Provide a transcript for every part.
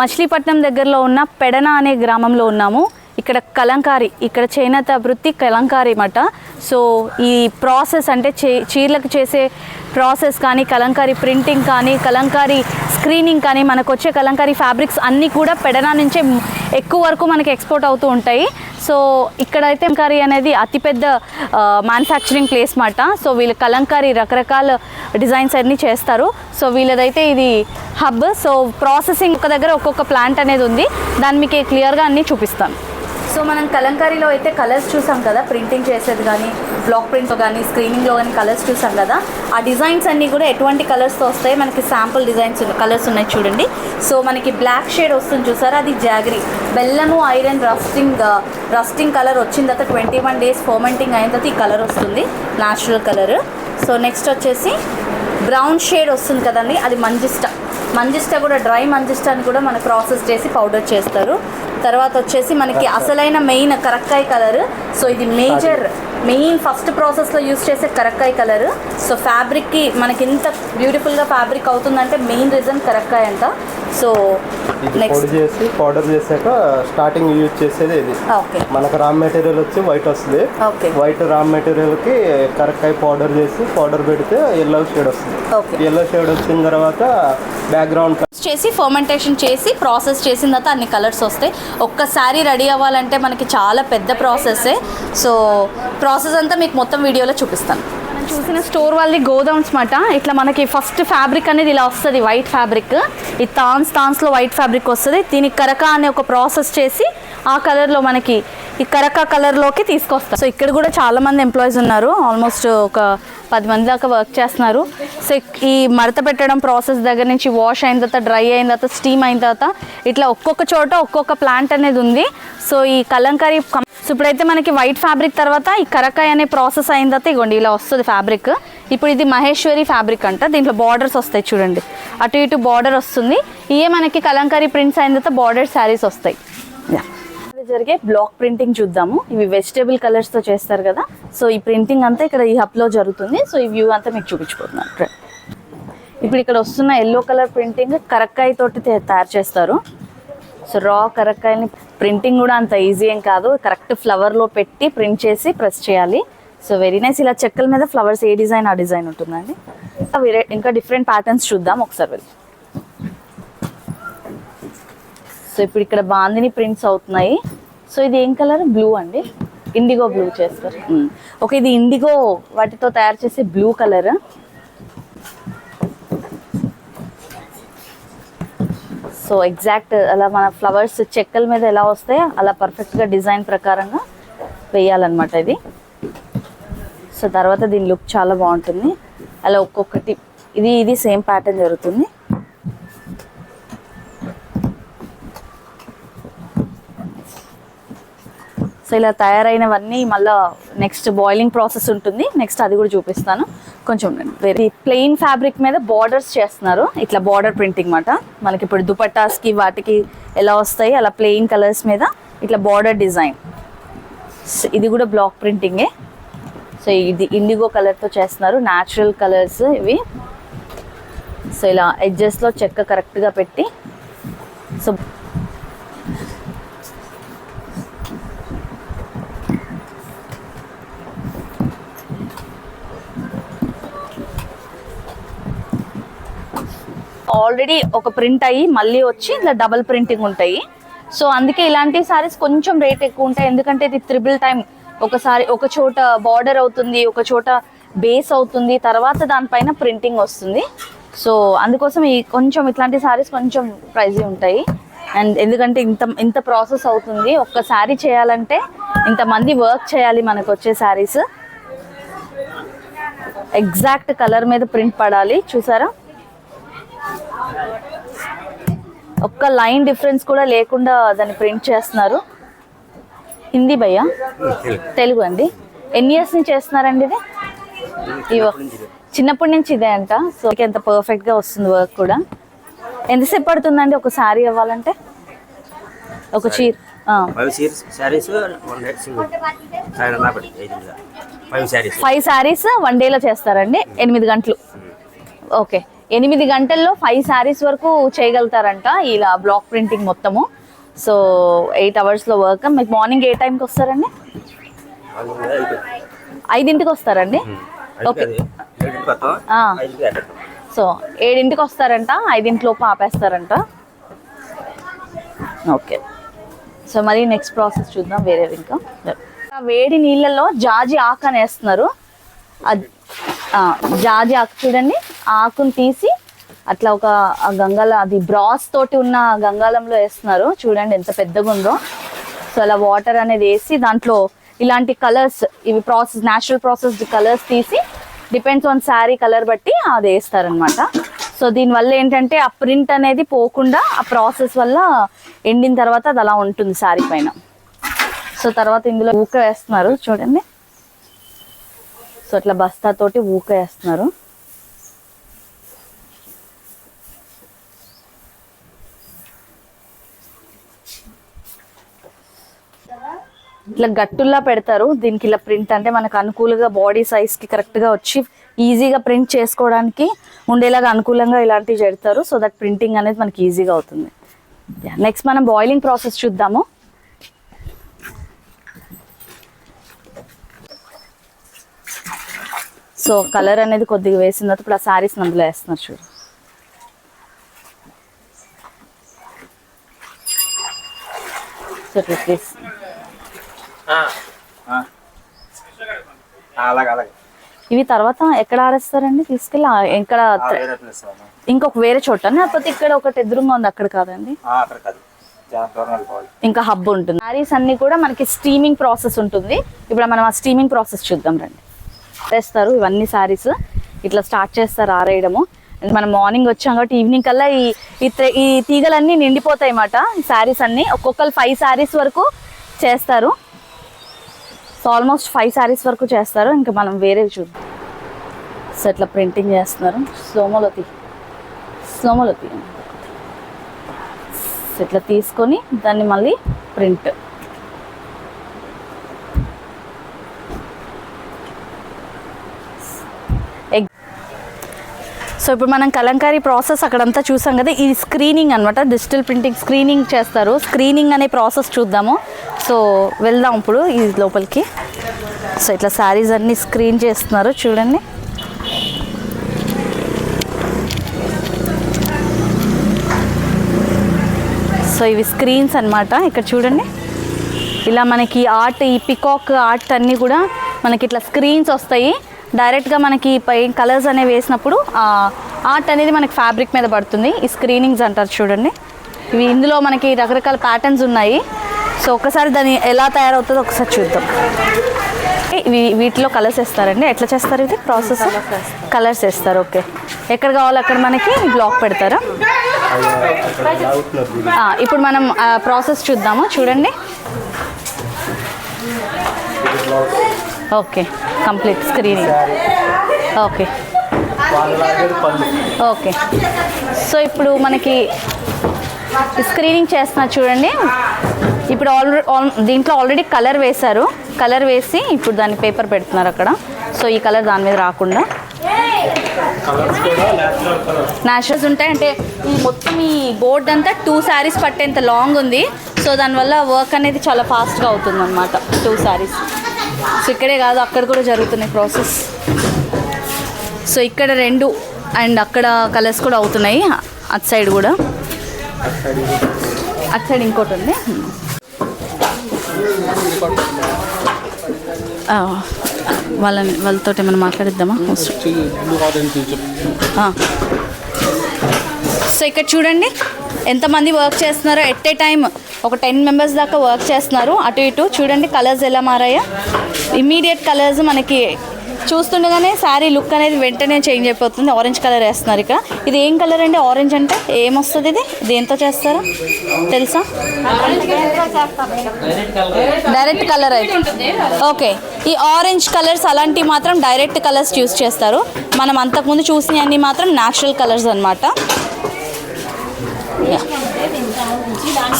మచిలీపట్నం దగ్గరలో ఉన్న పెడన అనే గ్రామంలో ఉన్నాము. ఇక్కడ కలంకారి ఇక్కడ చేనేత వృత్తి కలంకారి మాట. సో ఈ ప్రాసెస్ అంటే చే చీరలకు చేసే ప్రాసెస్ కానీ కలంకారీ ప్రింటింగ్ కానీ కలంకారీ స్క్రీనింగ్ కానీ మనకు వచ్చే కలంకారీ ఫ్యాబ్రిక్స్ అన్నీ కూడా పెడనా నుంచే ఎక్కువ వరకు మనకి ఎక్స్పోర్ట్ అవుతూ ఉంటాయి. సో ఇక్కడైతే కలంకారీ అనేది అతిపెద్ద మ్యానుఫ్యాక్చరింగ్ ప్లేస్ మాట. సో వీళ్ళు కలంకారీ రకరకాల డిజైన్స్ అన్నీ చేస్తారు. సో వీళ్ళదైతే ఇది హబ్. సో ప్రాసెసింగ్ ఒక దగ్గర ఒక్కొక్క ప్లాంట్ అనేది ఉంది. దాన్ని మీకు క్లియర్గా అన్నీ చూపిస్తాను. సో మనం కలంకారీలో అయితే కలర్స్ చూసాం కదా ప్రింటింగ్ చేసేది కానీ బ్లాక్ ప్రింట్తో కానీ స్క్రీనింగ్లో కానీ కలర్స్ చూసాం కదా ఆ డిజైన్స్ అన్నీ కూడా ఎటువంటి కలర్స్తో వస్తాయి? మనకి శాంపుల్ డిజైన్స్ కలర్స్ ఉన్నాయి చూడండి. సో మనకి బ్లాక్ షేడ్ వస్తుంది చూసారా? అది జాగరీ. బెల్లము ఐరన్ రస్టింగ్ రస్టింగ్ కలర్ వచ్చిన తర్వాత ట్వంటీ వన్ డేస్ ఫోమెంటింగ్ అయిన తర్వాత ఈ కలర్ వస్తుంది న్యాచురల్ కలర్. సో నెక్స్ట్ వచ్చేసి బ్రౌన్ షేడ్ వస్తుంది కదండి అది మంజిస్టా మంజిస్టా కూడా డ్రై మంజిస్టాని కూడా మనకు ప్రాసెస్ చేసి పౌడర్ చేస్తారు. తర్వాత వచ్చేసి మనకి అసలైన మెయిన్ కరక్కాయ కలర్. సో ఇది మేజర్ మెయిన్ ఫస్ట్ ప్రాసెస్లో యూస్ చేసే కరక్కాయ కలర్. సో ఫ్యాబ్రిక్కి మనకి ఇంత బ్యూటిఫుల్గా ఫ్యాబ్రిక్ అవుతుందంటే మెయిన్ రీజన్ కరక్కాయ అంట సో ఇది పొడి చేసి పౌడర్ చేశాక స్టార్టింగ్ యూజ్ చేసేది ఇది. ఓకే మనకు రా మెటీరియల్ వచ్చి వైట్ వస్తుంది. ఓకే వైట్ రా మెటీరియల్కి కరక్కాయ పౌడర్ చేసి పౌడర్ పెడితే ఎల్లో షేడ్ వస్తుంది. ఓకే ఎల్లో షేడ్ వచ్చిన తర్వాత బ్యాక్గ్రౌండ్ చేసి ఫర్మెంటేషన్ చేసి ప్రాసెస్ చేసిన తర్వాత అన్ని కలర్స్ వస్తాయి. ఒక్క శారీ రెడీ అవ్వాలంటే మనకి చాలా పెద్ద ప్రాసెస్సే సో ప్రాసెస్ అంతా మీకు మొత్తం వీడియోలో చూపిస్తాను. మనం చూసిన స్టోర్ వాళ్ళది గోదౌన్స్ మాట. ఇట్లా మనకి ఫస్ట్ ఫ్యాబ్రిక్ అనేది ఇలా వస్తుంది వైట్ ఫ్యాబ్రిక్. ఈ తాన్స్ తాన్స్లో వైట్ ఫ్యాబ్రిక్ వస్తుంది. దీనికి కరక అనే ఒక ప్రాసెస్ చేసి ఆ కలర్లో మనకి ఈ కరక కలర్లోకి తీసుకొస్తాం సో ఇక్కడ కూడా చాలా మంది ఎంప్లాయీస్ ఉన్నారు. ఆల్మోస్ట్ ఒక పది మంది దాకా వర్క్ చేస్తున్నారు. సో ఈ మడత పెట్టడం ప్రాసెస్ దగ్గర నుంచి వాష్ అయిన తర్వాత డ్రై అయిన తర్వాత స్టీమ్ అయిన తర్వాత ఇట్లా ఒక్కొక్క చోట ఒక్కొక్క ప్లాంట్ అనేది ఉంది. సో ఈ కలంకారీ సో ఇప్పుడైతే మనకి వైట్ ఫ్యాబ్రిక్ తర్వాత ఈ కరకాయ అనే ప్రాసెస్ అయిన తర్వాత ఇగోండి ఇలా వస్తుంది ఫ్యాబ్రిక్ ఇప్పుడు ఇది మహేశ్వరి ఫ్యాబ్రిక్ అంట. దీంట్లో బార్డర్స్ వస్తాయి చూడండి. అటు ఇటు బార్డర్ వస్తుంది. ఇవే మనకి కలంకారీ ప్రింట్స్ అయిన తర్వాత బార్డర్ శారీస్ వస్తాయి. యా జరిగే బ్లాక్ ప్రింటింగ్ చూద్దాము. ఇవి వెజిటేబుల్ కలర్స్తో చేస్తారు కదా. సో ఈ ప్రింటింగ్ అంతా ఇక్కడ ఈ హబ్లో జరుగుతుంది. సో ఈ వ్యూ అంతా మీకు చూపించుకుంటున్నాను. ఇప్పుడు ఇక్కడ వస్తున్న ఎల్లో కలర్ ప్రింటింగ్ కరక్కాయ తోటి తే- తయారు చేస్తారు. సో రా కరక్కాయని ప్రింటింగ్ కూడా అంత ఈజీ ఏం కాదు. కరెక్ట్ ఫ్లవర్లో పెట్టి ప్రింట్ చేసి ప్రెస్ చేయాలి. సో వెరీ నైస్ ఇలా చెక్కల మీద ఫ్లవర్స్ ఏ డిజైన్ ఆ డిజైన్ ఉంటుందండి. వేరే ఇంకా డిఫరెంట్ ప్యాటర్న్స్ చూద్దాం. ఒకసారి వెళ్ళి. సో ఇప్పుడు ఇక్కడ బాందిని ప్రింట్స్ అవుతున్నాయి. సో ఇది ఏం కలర్ బ్లూ అండి. ఇండిగో బ్లూ చేస్తారు. ఓకే ఇది ఇండిగో వాటితో తయారు చేసే బ్లూ కలర్ సో ఎగ్జాక్ట్ అలా మన ఫ్లవర్స్ చెక్కల మీద ఎలా వస్తాయో అలా పర్ఫెక్ట్గా డిజైన్ ప్రకారంగా వేయాలన్నమాట ఇది. సో తర్వాత దీని లుక్ చాలా బాగుంటుంది. అలా ఒక్కొక్కటి ఇది ఇది సేమ్ ప్యాటర్న్ జరుగుతుంది. సో ఇలా తయారైనవన్నీ మళ్ళీ నెక్స్ట్ బాయిలింగ్ ప్రాసెస్ ఉంటుంది. నెక్స్ట్ అది కూడా చూపిస్తాను. కొంచెం ఉండండి. వేరే ప్లెయిన్ ఫ్యాబ్రిక్ మీద బార్డర్స్ చేస్తున్నారు. ఇట్లా బార్డర్ ప్రింటింగ్ అనమాట మనకి ఇప్పుడు దుపట్టాస్కి వాటికి ఎలా వస్తాయి అలా ప్లెయిన్ కలర్స్ మీద ఇట్లా బార్డర్ డిజైన్ ఇది కూడా బ్లాక్ ప్రింటింగే సో ఇది ఇండిగో కలర్తో చేస్తున్నారు. న్యాచురల్ కలర్స్ ఇవి. సో ఇలా ఎడ్జెస్లో చెక్క కరెక్ట్గా పెట్టి. సో ఆల్రెడీ ఒక ప్రింట్ అయ్యి మళ్ళీ వచ్చి ఇట్లా డబల్ ప్రింటింగ్ ఉంటాయి. సో అందుకే ఇలాంటి సారీస్ కొంచెం రేట్ ఎక్కువ ఉంటాయి. ఎందుకంటే ఇది త్రిబుల్ టైం. ఒకసారి ఒక చోట బార్డర్ అవుతుంది ఒక చోట బేస్ అవుతుంది తర్వాత దానిపైన ప్రింటింగ్ వస్తుంది. సో అందుకోసం ఈ కొంచెం ఇట్లాంటి సారీస్ కొంచెం ప్రైజ్ ఉంటాయి. అండ్ ఎందుకంటే ఇంత ఇంత ప్రాసెస్ అవుతుంది. ఒక్క శారీ చేయాలంటే ఇంతమంది వర్క్ చేయాలి మనకు వచ్చే శారీస్ ఎగ్జాక్ట్ కలర్ మీద ప్రింట్ పడాలి. చూసారా? ఒక్క లైన్ డిఫరెన్స్ కూడా లేకుండా దాన్ని ప్రింట్ చేస్తున్నారు. హిందీ భయ్యా? తెలుగు. అండి. ఎన్ని ఇయర్స్ నుంచి చేస్తున్నారండి ఇది? చిన్నప్పటి నుంచి ఇదే. అంట. సో ఎంత పర్ఫెక్ట్గా వస్తుంది వర్క్ కూడా. ఎంతసేపు పడుతుందండి ఒక శారీ అవ్వాలంటే? ఒక చీర. Five series saris one five saris డేలో చేస్తారండి. ఎనిమిది గంటలు. ఓకే ఎనిమిది గంటల్లో ఫైవ్ శారీస్ వరకు చేయగలుగుతారంట ఇలా బ్లాక్ ప్రింటింగ్ మొత్తము. సో ఎయిట్ అవర్స్లో వర్క్ మీకు మార్నింగ్ ఏ టైంకి వస్తారండి. ఐదింటికి వస్తారండి? ఓకే. సో ఏడింటికి వస్తారంట ఐదింటిలోపు ఆపేస్తారంట. ఓకే సో మరి నెక్స్ట్ ప్రాసెస్ చూద్దాం వేరే ఇంకా. వేడి నీళ్ళల్లో జాజి ఆకు అని వేస్తున్నారు అది జాజి ఆకు చూడండి. ఆకును తీసి అట్లా ఒక గంగాల అది బ్రాస్ తోటి ఉన్న గంగాలంలో వేస్తున్నారు. చూడండి ఎంత పెద్దగా ఉందో. సో అలా వాటర్ అనేది వేసి దాంట్లో ఇలాంటి కలర్స్ ఇవి ప్రాసెస్ న్యాచురల్ ప్రాసెస్ కలర్స్ తీసి డిపెండ్స్ ఆన్ శారీ కలర్ బట్టి అది వేస్తారనమాట సో దీనివల్ల ఏంటంటే ఆ ప్రింట్ అనేది పోకుండా ఆ ప్రాసెస్ వల్ల ఎండిన తర్వాత అది అలా ఉంటుంది శారీ పైన. సో తర్వాత ఇందులో ఊక వేస్తున్నారు. చూడండి. సో అట్లా బస్తా తోటి ఊకేస్తున్నారు. ఇట్లా గట్టుల్లా పెడతారు. దీనికి ఇలా ప్రింట్ అంటే మనకు అనుకూలంగా బాడీ సైజ్కి కరెక్ట్గా వచ్చి ఈజీగా ప్రింట్ చేసుకోవడానికి ఉండేలాగా అనుకూలంగా ఇలాంటివి పెడతారు సో దట్ ప్రింటింగ్ అనేది మనకి ఈజీగా అవుతుంది. నెక్స్ట్ మనం బాయిలింగ్ ప్రాసెస్ చూద్దాము. సో కలర్ అనేది కొద్దిగా వేసిన తర్వాత ఇప్పుడు ఆ శారీస్ అందులో వేస్తున్నారు చూడు. సో ఇవి తర్వాత ఎక్కడ ఆరేస్తారండి? తీసుకెళ్ళి ఎక్కడ. ఇంకొక వేరే చోట లేకపోతే ఇక్కడ ఒకటి ఎదురుగా ఉంది అక్కడ కాదండి? ఇంకా హబ్ ఉంటుంది. శారీస్ అన్ని కూడా మనకి స్టీమింగ్ ప్రాసెస్ ఉంటుంది. ఇప్పుడు మనం ఆ స్టీమింగ్ ప్రాసెస్ చూద్దాం రండి. వేస్తారు. ఇవన్నీ శారీస్ ఇట్లా స్టార్ట్ చేస్తారు ఆరేయడము. మనం మార్నింగ్ వచ్చాం కాబట్టి ఈవినింగ్ కల్లా ఈ ఈ ఈ తీగలన్నీ నిండిపోతాయి అన్నమాట. ఈ శారీస్ అన్నీ ఒక్కొక్కరు ఫైవ్ శారీస్ వరకు చేస్తారు. సో ఆల్మోస్ట్ ఫైవ్ శారీస్ వరకు చేస్తారు. ఇంకా మనం వేరేవి చూద్దాం. సో ఇట్లా ప్రింటింగ్ చేస్తున్నారు. స్లోమోలో తీ స్లోమోలో ఇట్లా తీసుకొని దాన్ని మళ్ళీ ప్రింట్ సో ఇప్పుడు మనం కలంకారీ ప్రాసెస్ అక్కడంతా చూసాం కదా ఇది స్క్రీనింగ్ అనమాట డిజిటల్ ప్రింటింగ్ స్క్రీనింగ్ చేస్తారు. స్క్రీనింగ్ అనే ప్రాసెస్ చూద్దాము. సో వెళ్దాం ఇప్పుడు ఈ లోపలికి. సో ఇట్లా శారీస్ అన్నీ స్క్రీన్ చేస్తున్నారు చూడండి. సో ఇవి స్క్రీన్స్ అన్నమాట ఇక్కడ చూడండి. ఇలా మనకి ఆర్ట్ ఈ పికాక్ ఆర్ట్ అన్నీ కూడా మనకి ఇట్లా స్క్రీన్స్ వస్తాయి. డైరెక్ట్గా మనకి పై కలర్స్ అనేవి వేసినప్పుడు ఆర్ట్ అనేది మనకి ఫ్యాబ్రిక్ మీద పడుతుంది. ఈ స్క్రీనింగ్స్ అంటారు చూడండి. ఇవి ఇందులో మనకి రకరకాల ప్యాటర్న్స్ ఉన్నాయి. సో ఒకసారి దాన్ని ఎలా తయారవుతుందో ఒకసారి చూద్దాం. వీటిలో కలర్స్ వేస్తారండి. ఎట్లా చేస్తారు ఇది? ప్రాసెస్? కలర్స్ వేస్తారు. ఓకే. ఎక్కడ కావాలి అక్కడ మనకి బ్లాక్ పెడతారా? ఇప్పుడు మనం ప్రాసెస్ చూద్దాము? చూడండి. Okay complete screening okay. Okay. So ఇప్పుడు మనకి స్క్రీనింగ్ చేస్తున్నారు చూడండి. ఇప్పుడు ఆల్రెడీ దీంట్లో ఆల్రెడీ కలర్ వేశారు. కలర్ వేసి ఇప్పుడు దాన్ని పేపర్ పెడుతున్నారు అక్కడ. సో ఈ కలర్ దాని మీద రాకుండా. న్యాచురల్స్ ఉంటాయి. అంటే ఈ మొత్తం ఈ బోర్డ్ అంతా టూ శారీస్ పట్టేంత లాంగ్ ఉంది. సో దానివల్ల వర్క్ అనేది చాలా ఫాస్ట్గా అవుతుంది అనమాట టూ శారీస్. సో ఇక్కడే కాదు అక్కడ కూడా జరుగుతున్నాయి ప్రాసెస్. సో ఇక్కడ రెండు అండ్ అక్కడ కలర్స్ కూడా అవుతున్నాయి అటు సైడ్ కూడా. అటు సైడ్ ఇంకోటి ఉంది. వాళ్ళని వాళ్ళతో ఏమైనా మాట్లాడిద్దామా? సో ఇక్కడ చూడండి ఎంతమంది వర్క్ చేస్తున్నారో ఎట్ ఏ టైం ఒక టెన్ మెంబర్స్ దాకా వర్క్ చేస్తున్నారు అటు ఇటు చూడండి కలర్స్ ఎలా మారాయో. ఇమీడియట్ కలర్స్ మనకి చూస్తుండగానే శారీ లుక్ అనేది వెంటనే చేంజ్ అయిపోతుంది. ఆరెంజ్ కలర్ వేస్తున్నారు ఇక్కడ ఇది ఏం కలర్ అండి? ఆరెంజ్ అంటే ఏమొస్తుంది ఇది? దేంతో చేస్తారా తెలుసా? డైరెక్ట్ కలర్ అయితే. ఓకే ఈ ఆరెంజ్ కలర్స్ అలాంటివి మాత్రం డైరెక్ట్ కలర్స్ చూస్ చేస్తారు. మనం అంతకుముందు చూసినవన్నీ మాత్రం న్యాచురల్ కలర్స్ అనమాట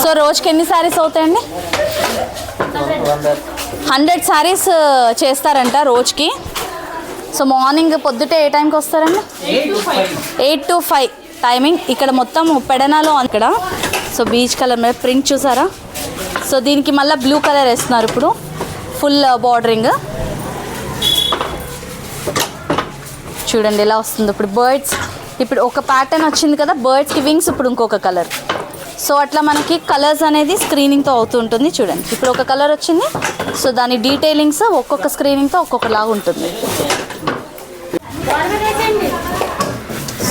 సో రోజుకి ఎన్ని శారీస్ అవుతాయండి? హండ్రెడ్ శారీస్ చేస్తారంట రోజుకి. సో మార్నింగ్ పొద్దుటే ఏ టైంకి వస్తారండి? Eight to five. టైమింగ్. ఇక్కడ మొత్తం పెడనాలో ఇక్కడ. సో బీచ్ కలర్ మీద ప్రింట్ చూసారా? సో దీనికి మళ్ళీ బ్లూ కలర్ వేస్తున్నారు ఇప్పుడు. Full bordering. చూడండి ఎలా వస్తుంది ఇప్పుడు. బర్డ్స్ ఇప్పుడు ఒక ప్యాటర్న్ వచ్చింది కదా బర్డ్స్కి వింగ్స్ ఇప్పుడు ఇంకొక కలర్. సో అట్లా మనకి కలర్స్ అనేది స్క్రీనింగ్తో అవుతూ ఉంటుంది చూడండి ఇప్పుడు ఒక కలర్ వచ్చింది. సో దాని డీటెయిలింగ్స్ ఒక్కొక్క స్క్రీనింగ్తో ఒక్కొక్కలాగా ఉంటుంది.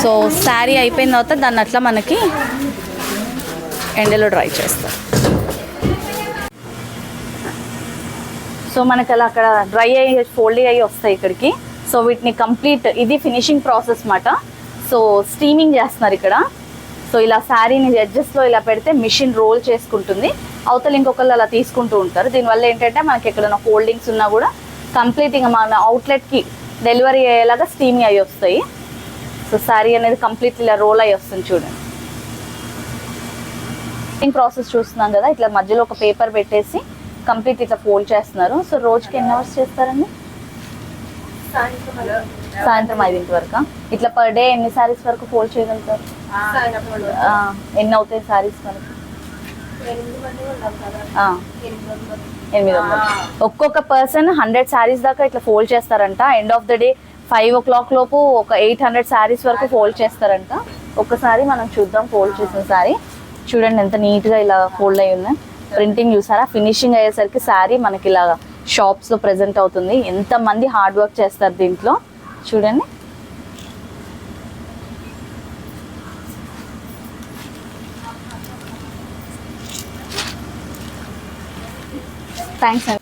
సో శారీ అయిపోయిన తర్వాత దాన్ని అట్లా మనకి ఎండలో డ్రై చేస్తారు. సో మనకి అలా అక్కడ డ్రై అయ్యి ఫోల్డింగ్ అయ్యి వస్తాయి ఇక్కడికి. సో వీటిని కంప్లీట్ ఇది ఫినిషింగ్ ప్రాసెస్ మాట సో స్టీమింగ్ చేస్తున్నారు ఇక్కడ. సో ఇలా శారీని ఎడ్జస్ట్లో ఇలా పెడితే మిషన్ రోల్ చేసుకుంటుంది. అవతల ఇంకొకళ్ళు అలా తీసుకుంటూ ఉంటారు. దీనివల్ల ఏంటంటే మనకి ఎక్కడైనా హోల్డింగ్స్ ఉన్నా కూడా కంప్లీట్ ఇంకా మన అవుట్లెట్కి డెలివరీ అయ్యేలాగా స్టీమింగ్ అయ్యి వస్తాయి. సో శారీ అనేది కంప్లీట్ ఇలా రోల్ అయ్యి వస్తుంది చూడండి. స్టిచ్చింగ్ ప్రాసెస్ చూస్తున్నాం కదా ఇట్లా మధ్యలో ఒక పేపర్ పెట్టేసి కంప్లీట్ ఇట్లా ఫోల్డ్ చేస్తున్నారు. సో రోజుకి ఎన్ని అవర్స్ చేస్తారండి? సాయంత్రం ఐదింటి వరకు. ఇట్లా పర్ డే ఎన్ని సారీస్ వరకు ఫోల్డ్ చేయగలుగుతారు? ఎన్ని అవుతాయి సారీస్ వరకు? ఎనిమిది వందలు ఒక్కొక్క పర్సన్ హండ్రెడ్ శారీస్ దాకా ఇట్లా ఫోల్డ్ చేస్తారంట. End of the day five o'clock లోపు ఒక ఎయిట్ హండ్రెడ్ శారీస్ వరకు ఫోల్డ్ చేస్తారంట. ఒక్కసారి మనం చూద్దాం ఫోల్డ్ చేసిన శారీ చూడండి ఎంత నీట్గా ఇలా ఫోల్డ్ అయి ఉంది ప్రింటింగ్ చూసారా? ఫినిషింగ్ అయ్యేసరికి శారీ మనకి ఇలా షాప్స్లో ప్రెజెంట్ అవుతుంది. ఎంతమంది హార్డ్ వర్క్ చేస్తారు దీంట్లో. చూడండి. థ్యాంక్స్ అండి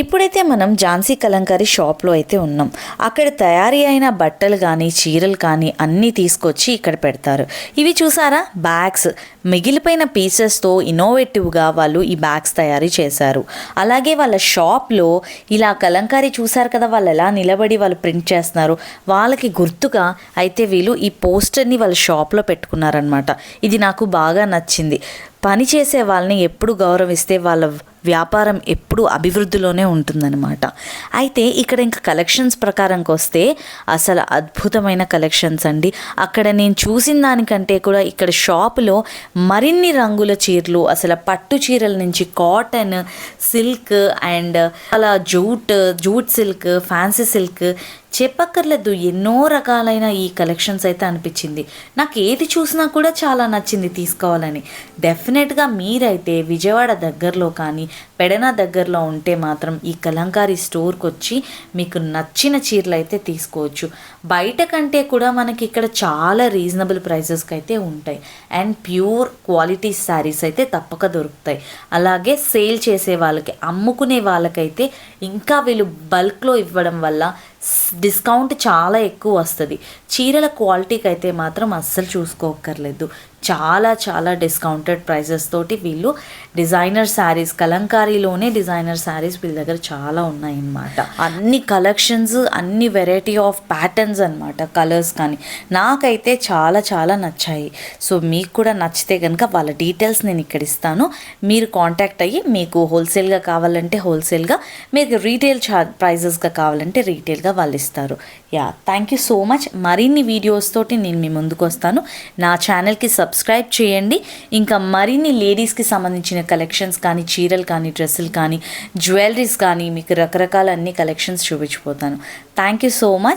ఇప్పుడైతే మనం ఝాన్సీ కలంకారీ షాప్లో అయితే ఉన్నాం. అక్కడ తయారీ అయిన బట్టలు కానీ చీరలు కానీ అన్నీ తీసుకొచ్చి ఇక్కడ పెడతారు. ఇవి చూసారా? బ్యాగ్స్. మిగిలిపోయిన పీసెస్తో ఇన్నోవేటివ్గా వాళ్ళు ఈ బ్యాగ్స్ తయారీ చేశారు. అలాగే వాళ్ళ షాప్లో ఇలా కలంకారీ చూసారు కదా వాళ్ళు ఎలా నిలబడి వాళ్ళు ప్రింట్ చేస్తున్నారు. వాళ్ళకి గుర్తుగా అయితే వీళ్ళు ఈ పోస్టర్ని వాళ్ళ షాప్లో పెట్టుకున్నారనమాట ఇది నాకు బాగా నచ్చింది. పని చేసే వాళ్ళని ఎప్పుడు గౌరవిస్తే వాళ్ళ వ్యాపారం ఎప్పుడు అభివృద్ధిలోనే ఉంటుందన్నమాట. అయితే ఇక్కడ ఇంకా కలెక్షన్స్ ప్రకారంకి వస్తే అసలు అద్భుతమైన కలెక్షన్స్ అండి. అక్కడ నేను చూసిన దానికంటే కూడా ఇక్కడ షాపులో మరిన్ని రంగుల చీరలు అసలు పట్టు చీరల నుంచి కాటన్ సిల్క్ అండ్ అలా jute jute silk fancy silk చెప్పక్కర్లేదు ఎన్నో రకాలైన ఈ కలెక్షన్స్ అయితే అనిపించింది. నాకు ఏది చూసినా కూడా చాలా నచ్చింది తీసుకోవాలని. డెఫినెట్గా మీరైతే విజయవాడ దగ్గరలో కానీ పెడన దగ్గరలో ఉంటే మాత్రం ఈ కలంకారీ స్టోర్కి వచ్చి మీకు నచ్చిన చీరలు అయితే తీసుకోవచ్చు. బయట కంటే కూడా మనకి ఇక్కడ చాలా రీజనబుల్ ప్రైసెస్కి అయితే ఉంటాయి. అండ్ ప్యూర్ క్వాలిటీ శారీస్ అయితే తప్పక దొరుకుతాయి. అలాగే సేల్ చేసే వాళ్ళకి అమ్ముకునే వాళ్ళకైతే ఇంకా వీళ్ళు బల్క్లో ఇవ్వడం వల్ల డిస్కౌంట్ చాలా ఎక్కువ వస్తుంది. చీరల క్వాలిటీకి అయితే మాత్రం అస్సలు చూసుకోక్కర్లేదు. చాలా చాలా డిస్కౌంటెడ్ ప్రైజెస్ తోటి వీళ్ళు డిజైనర్ శారీస్ కలంకారీలోనే డిజైనర్ శారీస్ వీళ్ళ దగ్గర చాలా ఉన్నాయన్నమాట. అన్ని కలెక్షన్స్ అన్ని వెరైటీ ఆఫ్ ప్యాటర్న్స్ అన్నమాట కలర్స్ కానీ. నాకైతే చాలా చాలా నచ్చాయి. సో మీకు కూడా నచ్చితే కనుక వాళ్ళ డీటెయిల్స్ నేను ఇక్కడ ఇస్తాను. మీరు కాంటాక్ట్ అయ్యి మీకు హోల్సేల్గా కావాలంటే హోల్సేల్గా మీకు రీటైల్ చా ప్రైజెస్గా కావాలంటే రీటైల్గా వాళ్ళు ఇస్తారు. Yeah thank you so much మరిన్ని వీడియోస్ తోటి నేను మీ ముందుకు వస్తాను. నా ఛానల్కి సబ్స్క్రైబ్ చేయండి. ఇంకా మరిన్ని లేడీస్కి సంబంధించిన కలెక్షన్స్ కానీ చీరలు కానీ డ్రెస్సులు కానీ జ్యువెలరీస్ కానీ మీకు రకరకాల అన్ని collections చూపించిపోతాను. Thank you so much